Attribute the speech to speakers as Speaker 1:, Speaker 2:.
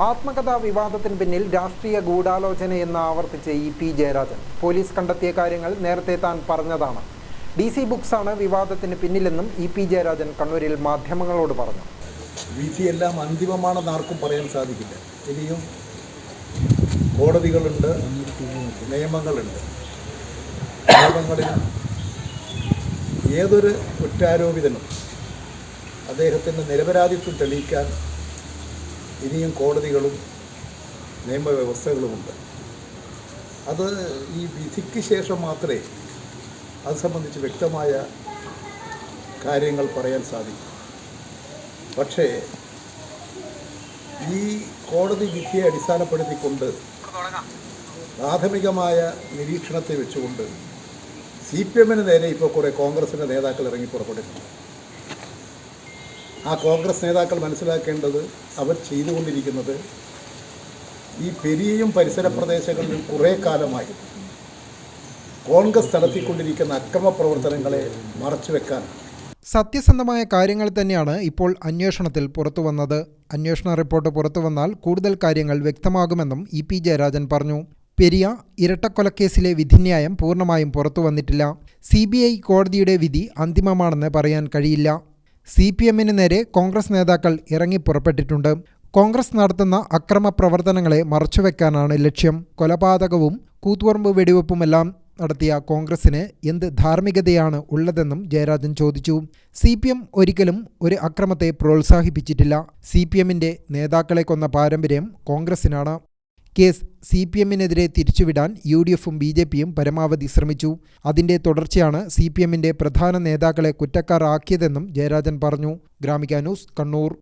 Speaker 1: ആത്മകഥാ വിവാദത്തിന് പിന്നിൽ രാഷ്ട്രീയ ഗൂഢാലോചനയെന്ന് ആവർത്തിച്ച ഇ പി ജയരാജൻ. പോലീസ് കണ്ടെത്തിയ കാര്യങ്ങൾ നേരത്തെ താൻ പറഞ്ഞതാണ്. ഡി സി ബുക്സാണ് വിവാദത്തിന് പിന്നിലെന്നും ഇ പി ജയരാജൻ കണ്ണൂരിൽ മാധ്യമങ്ങളോട് പറഞ്ഞു.
Speaker 2: വിധിയെല്ലാം അന്തിമമാണെന്ന് ആർക്കും പറയാൻ സാധിക്കില്ല. ഇനിയും കോടതികളുണ്ട് നിയമങ്ങളുണ്ട്. നിയമങ്ങളിൽ ഏതൊരു കുറ്റാരോപിതനും അദ്ദേഹത്തിന്റെ നിരപരാധിത്വം തെളിയിക്കാൻ ഇനിയും കോടതികളും നിയമവ്യവസ്ഥകളുമുണ്ട്. അത് ഈ വിധിക്ക് ശേഷം മാത്രമേ അത് സംബന്ധിച്ച് വ്യക്തമായ കാര്യങ്ങൾ പറയാൻ സാധിക്കും. പക്ഷേ ഈ കോടതി വിധിയെ അടിസ്ഥാനപ്പെടുത്തിക്കൊണ്ട് പ്രാഥമികമായ നിരീക്ഷണത്തെ വെച്ചുകൊണ്ട് സി പി എമ്മിന് നേരെ ഇപ്പോൾ കുറേ കോൺഗ്രസിന്റെ നേതാക്കൾ ഇറങ്ങി പുറപ്പെട്ടിട്ടുണ്ട്. ആ കോൺഗ്രസ് നേതാക്കൾ മനസ്സിലാക്കേണ്ടത് അവർ ചെയ്തുകൊണ്ടിരിക്കുന്നത് ഈ പെരിയയും പരിസര പ്രദേശങ്ങളിലും കുറേ കാലമായി കോൺഗ്രസ് നടത്തിക്കൊണ്ടിരിക്കുന്ന അക്രമ പ്രവർത്തനങ്ങളെ മറച്ചുവെക്കാനാണ്
Speaker 1: സത്യസന്ധമായ കാര്യങ്ങൾ തന്നെയാണ് ഇപ്പോൾ അന്വേഷണത്തിൽ പുറത്തുവന്നത് അന്വേഷണ റിപ്പോർട്ട് പുറത്തുവന്നാൽ കൂടുതൽ കാര്യങ്ങൾ വ്യക്തമാകുമെന്നും ഇ പി ജയരാജൻ പറഞ്ഞു. പെരിയ ഇരട്ടക്കൊലക്കേസിലെ വിധിന്യായം പൂർണമായും പുറത്തുവന്നിട്ടില്ല സി കോടതിയുടെ വിധി അന്തിമമാണെന്ന് പറയാൻ കഴിയില്ല. സി പി എമ്മിന് നേരെ കോൺഗ്രസ് നേതാക്കൾ ഇറങ്ങി പുറപ്പെട്ടിട്ടുണ്ട്. കോൺഗ്രസ് നടത്തുന്ന അക്രമ പ്രവർത്തനങ്ങളെ മറച്ചുവെക്കാനാണ് ലക്ഷ്യം. കൊലപാതകവും കൂത്തുപറമ്പ് വെടിവെപ്പുമെല്ലാം നടത്തിയ കോൺഗ്രസിന് എന്ത് ധാർമ്മികതയാണ് ഉള്ളതെന്നും ജയരാജൻ ചോദിച്ചു. സി പി എം ഒരിക്കലും ഒരു അക്രമത്തെ പ്രോത്സാഹിപ്പിച്ചിട്ടില്ല. സി പി എമ്മിന്റെ നേതാക്കളെ കൊന്ന പാരമ്പര്യം കോൺഗ്രസിനാണ് കേസ് സി പി എമ്മിനെതിരെ തിരിച്ചുവിടാൻ യു ഡി എഫും ബി ജെ പിയും പരമാവധി ശ്രമിച്ചു. അതിന്റെ തുടർച്ചയാണ് സി പി എമ്മിന്റെ പ്രധാന നേതാക്കളെ കുറ്റക്കാർ ആക്കിയതെന്നും ജയരാജൻ പറഞ്ഞു. ഗ്രാമിക ന്യൂസ് കണ്ണൂർ.